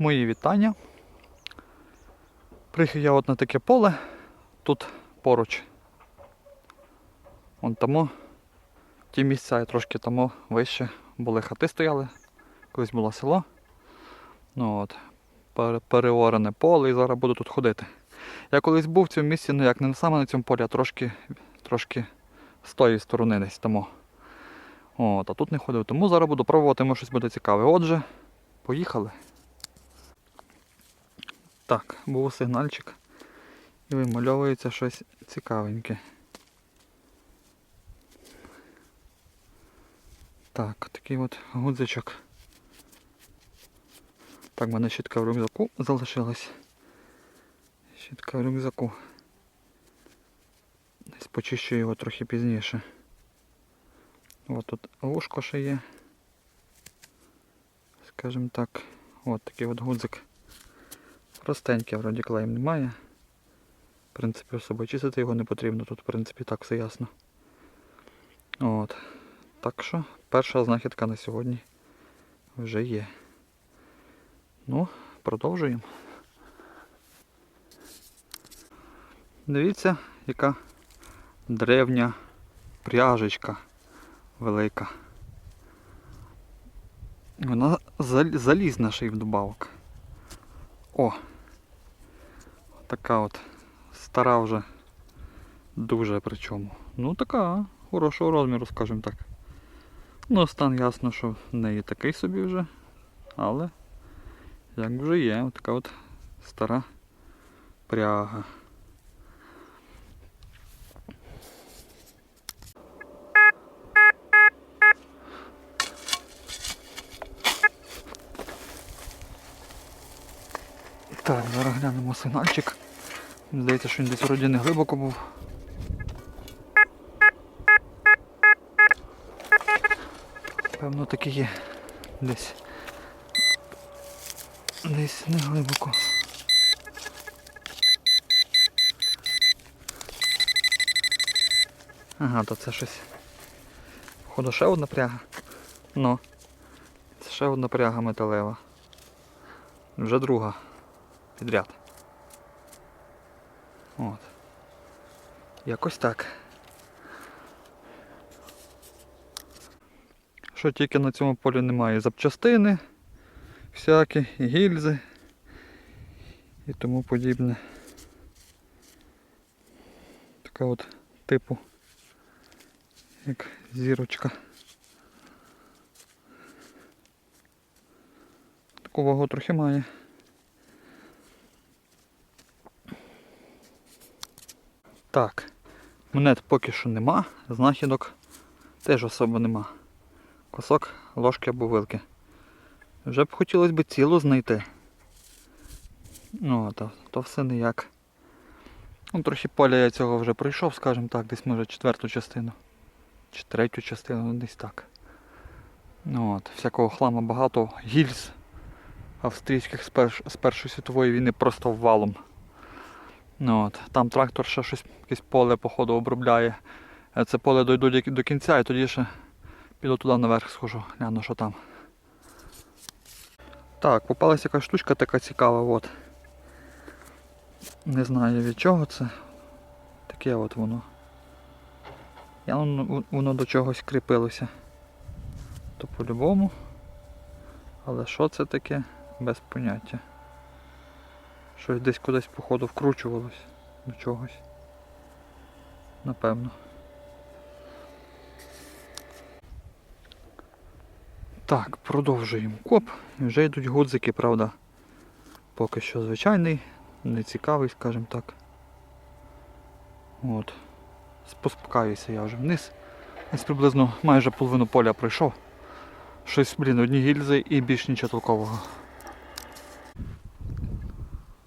Мої вітання. Приїхав я от на таке поле, тут поруч. Вон тому, ті місця і трошки тому вище були хати стояли, колись було село. Ну от, переорене поле і зараз буду тут ходити. Я колись був в цьому місці, ну як не саме на цьому полі, а трошки, трошки з тої сторони десь тому. От, а тут не ходив, тому зараз буду пробувати, може щось буде цікаве. Отже, поїхали. Так, був сигнальчик і вимальовується щось цікавеньке. Так, такий от гудзичок. Так, в мене щітка в рюкзаку залишилась. Щітка в рюкзаку. Десь почищу його трохи пізніше. Ось тут вушко ще є. Скажімо так, от такий от гудзик. Простенький, вроді клеєм немає. В принципі, особо чистити його не потрібно, тут в принципі так все ясно. От. Так що перша знахідка на сьогодні вже є. Ну, продовжуємо. Дивіться, яка древня пряжечка велика. Вона залізна ще й вдобавок. О! Така от стара вже дуже причому. Ну така, хорошого розміру, скажімо так. Ну, стан ясно, що в неї такий собі вже, але як вже є, така от стара пряга. Так, зараз глянемо сигнальчик. Здається, що він десь вроді не глибоко був. Певно таки є. Десь. Десь не глибоко. Ага, то це щось. Походу ще одна пряга. Ну. Це ще одна пряга металева. Вже друга підряд. От. Якось так. Що тільки на цьому полі немає запчастини, всякі, і гільзи і тому подібне. Така от типу, як зірочка. Таку вагу трохи має. Так, монет поки що нема, знахідок теж особо нема. Косок, ложки або вилки. Вже б хотілося б цілу знайти. Ну, то, то все ніяк. Ну, трохи поля я цього вже пройшов, скажімо так, десь може четверту частину. Чи третю частину, ну, десь так. Ну, от, всякого хламу багато, гільз австрійських з, перш, з Першої світової війни просто валом. Ну, от, там трактор ще щось, якесь поле, походу, обробляє. Е, Це поле дойду до- кінця і тоді ще піду туди наверх схожу, гляну, що там. Так, попалася якась штучка така цікава, от. Не знаю від чого це. Таке от воно. Я воно, воно до чогось кріпилося. То по-любому. Але що це таке? Без поняття. Щось десь кудись, походу, вкручувалось до чогось. Напевно. Так, продовжуємо коп. І вже йдуть гудзики, правда. Поки що звичайний, не цікавий, скажімо так. От. Спускаюся я вже вниз. Десь приблизно майже половину поля пройшов. Щось, блін, одні гільзи і більш нічого толкового.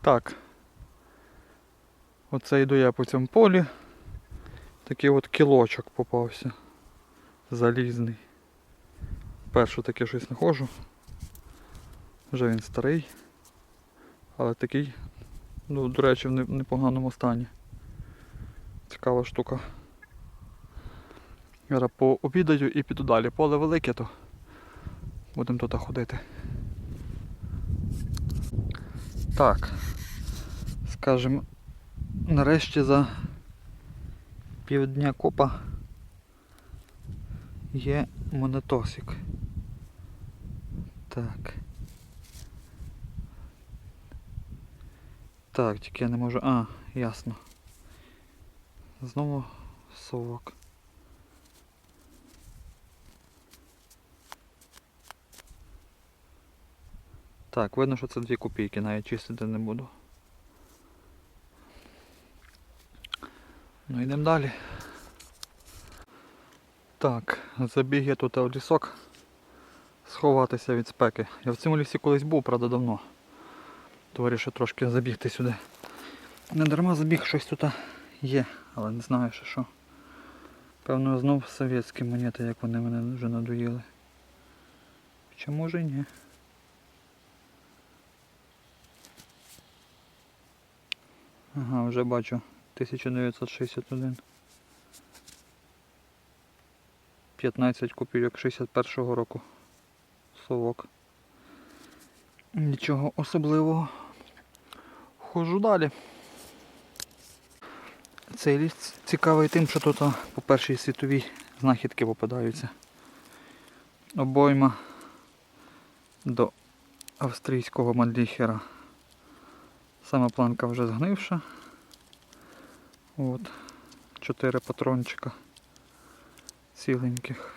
Так. Оце йду я по цьому полі. Такий от кілочок попався. Залізний. Першу таке щось знаходжу. Вже він старий. Але такий, ну, до речі, в непоганому стані. Цікава штука. Зараз пообідаю і піду далі. Поле велике, то будемо тут ходити. Так. Скажем, нарешті за півдня копа є монетосик. Так. Так, тільки я не можу. А, ясно. Знову совок. Так, видно, що це 2 копійки, навіть чистити не буду. Ну йдемо далі. Так, забіг я тут в лісок сховатися від спеки. Я в цьому лісі колись був, правда, давно. То трошки забігти сюди. Не дарма забіг, щось тут є, але не знаю ще що. Певно знов совєтські монети, як вони мене вже надоїли. Хоча може і ні. Ага, вже бачу. 1961. 15 копійок 61-го року. Совок. Нічого особливого. Ходжу далі. Цей ліс цікавий тим, що тут по першій світовій знахідки попадаються. Обойма до австрійського Манліхера. Сама планка вже згнивша. От. Чотири патрончика ціленьких.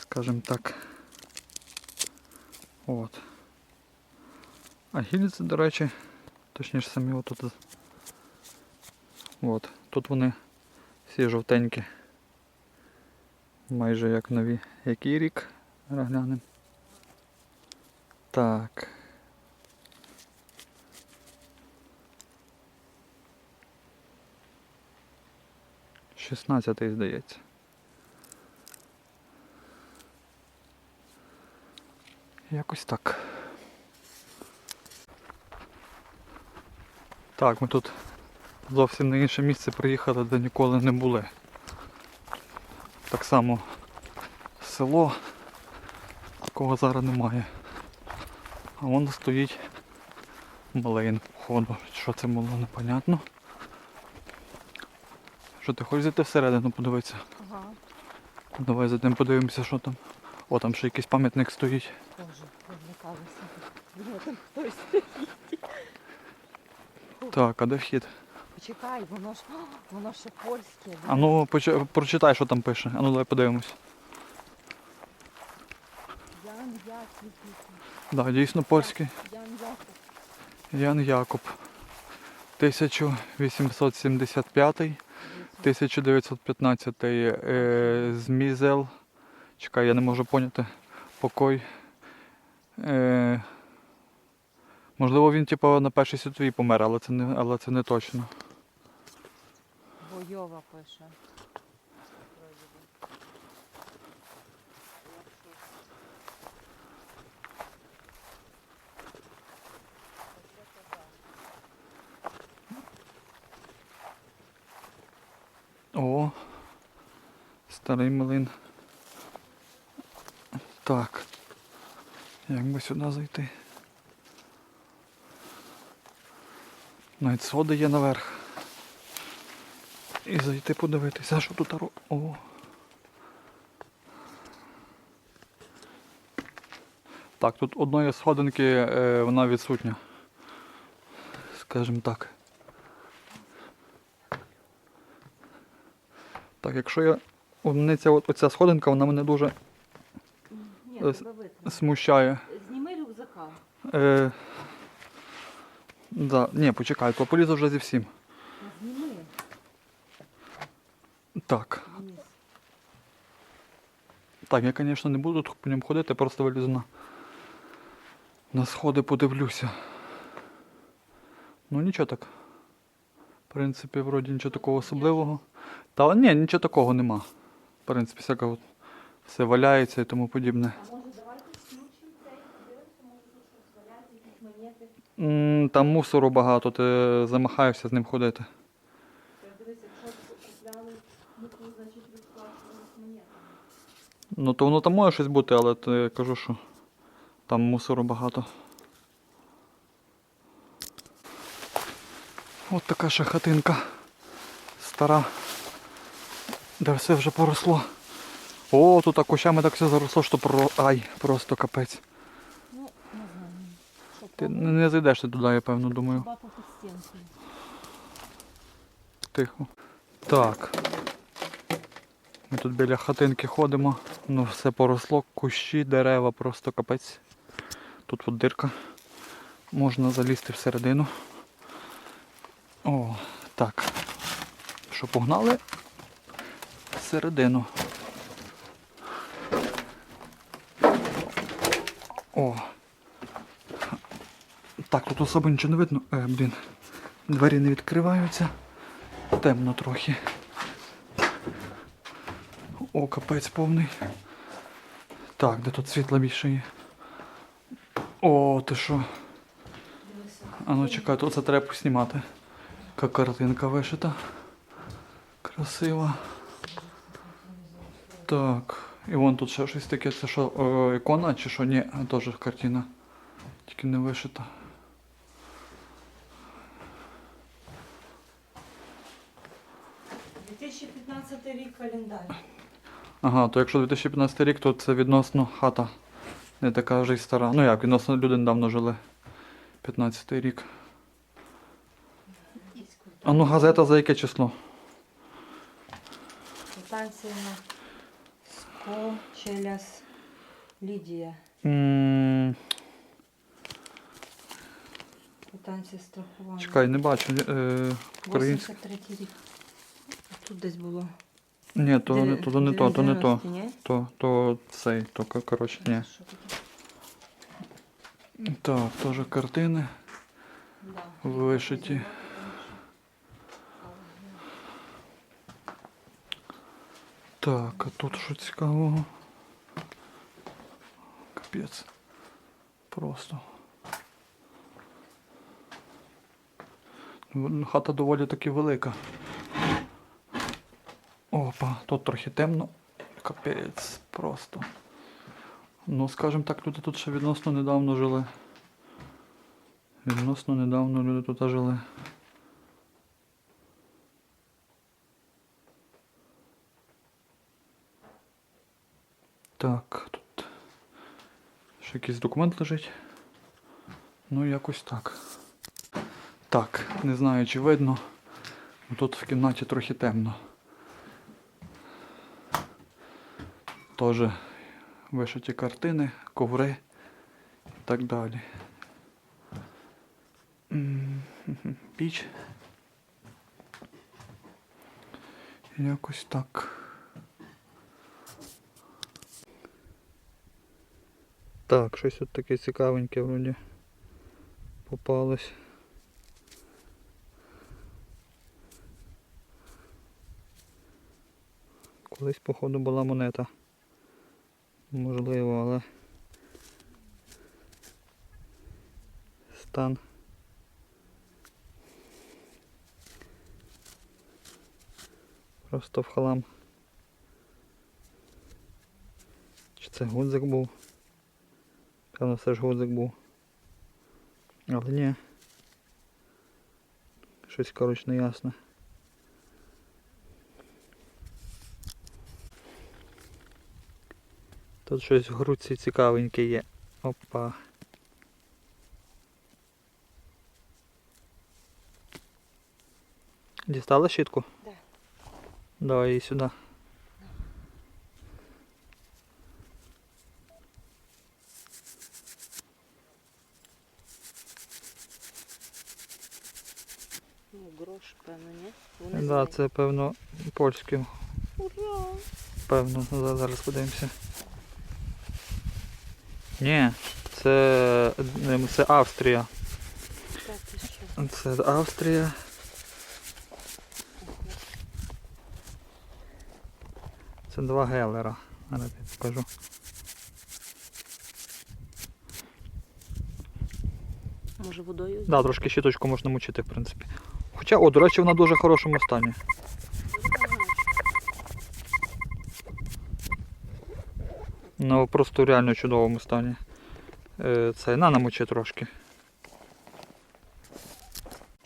Скажем так. От. А гільзи, до речі, точніше самі отут. От. Тут вони всі жовтенькі. Майже як нові. Який рік? Глянемо. Так. 16 здається. Якось так. Так, ми тут зовсім на інше місце приїхали, де ніколи не були. Так само село, такого зараз немає. А вон стоїть малин, походу. Що це було, непонятно. Що ти хочеш зайти всередину подивитися? Ага, Давай зайдемо подивимося, що там. О, там ще якийсь пам'ятник стоїть. відлякалася. Хтось. Так, а де вхід? Почекай, воно ж воно ще польське. А ну поч- прочитай, що там пише. А ну давай подивимось. Ян Яків. Так, да, дійсно польський. Ян Яков. Ян Якоб. 1875 1915 е, Змізел. Чекай, я не можу поняти. Покой. Е, можливо, він типу, на першій світовій помер, але це не, але це не точно. Бойова пише. О, старий млин. Так. Як би сюди зайти? Навіть сходи є наверх. І зайти подивитися, що тут. О. Так, тут одної сходинки е, вона відсутня. Скажімо так. Так, якщо я. Мене ця, от, оця сходинка, вона мене дуже Ні, Е, тебе видно. смущає. Зніми рюкзака. Е, да, ні, почекай, то полізу вже зі всім. Зніми. Так. Вниз. Так, я, звісно, не буду тут по ньому ходити, просто вилізу на, на сходи подивлюся. Ну нічого так. В принципі, вроді нічого такого особливого. Та ні, нічого такого нема. В принципі, всяка от все валяється і тому подібне. А може давайте включимо М, Там мусору багато, ти замахаєшся з ним ходити. Ну то воно там може щось бути, але то я кажу, що там мусору багато. От така ще хатинка стара. Де все вже поросло. О, тут так кущами так все заросло, що про... Ай, просто капець. Ну, не знаю. Ти не не зайдеш ти туди, я певно думаю. Тихо. Так. Ми тут біля хатинки ходимо. Ну все поросло, кущі, дерева, просто капець. Тут от дирка. Можна залізти всередину. О, так. Що погнали? Всередину. О. Так, тут особо нічого не видно. Е, блін. Двері не відкриваються. Темно трохи. О, капець повний. Так, де тут світла більше є? О, ти що? А ну чекай, тут це треба поснімати. Яка картинка вишита. Красива. Так. І вон тут ще щось таке, це що, е, ікона чи що? Ні, теж картина. Тільки не вишита. – 2015 рік календар. Ага, то якщо 2015 рік, то це відносно хата. Не така вже й стара. Ну як, відносно люди недавно жили. 15 рік. А ну газета за яке число? Квитанція на Скочеляс Лідія. м Квитанція страхування. чекай, не бачу. Е, українське. 83 рік. Тут десь було. Ні, то не то, то не то, то не то. 90-ті, ні? То, то цей, то ко- коротше, ні. Що таке? Так, теж картини Да. вишиті. Так, а тут що цікавого? Капець. Просто. Ну, Хата доволі таки велика. Опа, тут трохи темно. Капець, просто. Ну, скажімо так, люди тут ще відносно недавно жили. Відносно недавно люди тут жили. Так, тут ще якийсь документ лежить. Ну, якось так. Так, не знаю, чи видно. Тут в кімнаті трохи темно. Теж вишиті картини, коври і так далі. Піч. Якось так. Так, щось тут таке цікавеньке вроді попалось. Колись, походу, була монета. Можливо, але стан. Просто в халам. Чи це гудзик був? Певно, все ж гудзик був. Але ні. Щось коротше не ясне. Тут щось в грудці цікавеньке є. Опа. Дістала щітку? Да. Давай її сюди. Ну, грош, певно, ні? Так, Вони да, це певно польське. Ура! Певно, За- зараз подивимося. Ні, це, це Австрія. Так? Це Австрія. Це два гелера. Зараз я покажу. Може водою? Да, трошки щіточку можна мучити, в принципі. Хоча, о, до речі, вона в дуже хорошому стані. Ну, просто в реально чудовому стані. Е, Це на намочи трошки.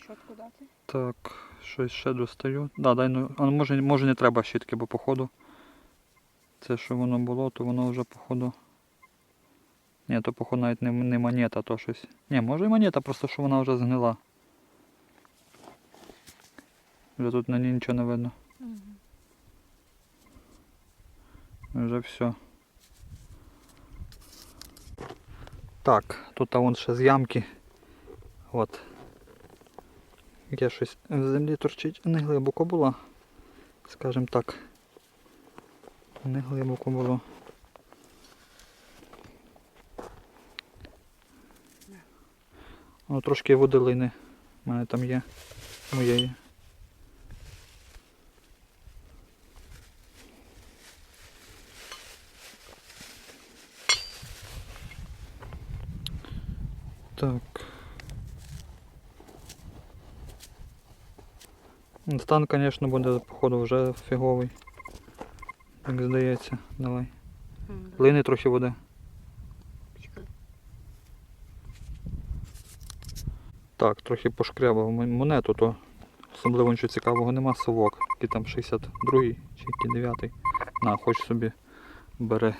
Чотку дати? Так, щось ще достаю. Да, дай, ну, а може, може не треба щітки, бо походу. Це що воно було, то воно вже походу. Ні, то походу навіть не, не монета, то щось. Ні, може і монета, просто що вона вже згнила. Вже тут на ній нічого не видно. Вже все. Так, тут а вон ще з ямки. От. Є щось в землі торчить. Не глибоко було. Скажем так. Не глибоко було. Ну, трошки водолини. У мене там є. Моєї. Так. Стан, звісно, буде, походу, вже фіговий. Як здається. Давай. Лини трохи води. Так, трохи пошкрябав монету, то особливо нічого цікавого нема. Совок. Який там 62-й чи який 9-й. На, хоч собі бери.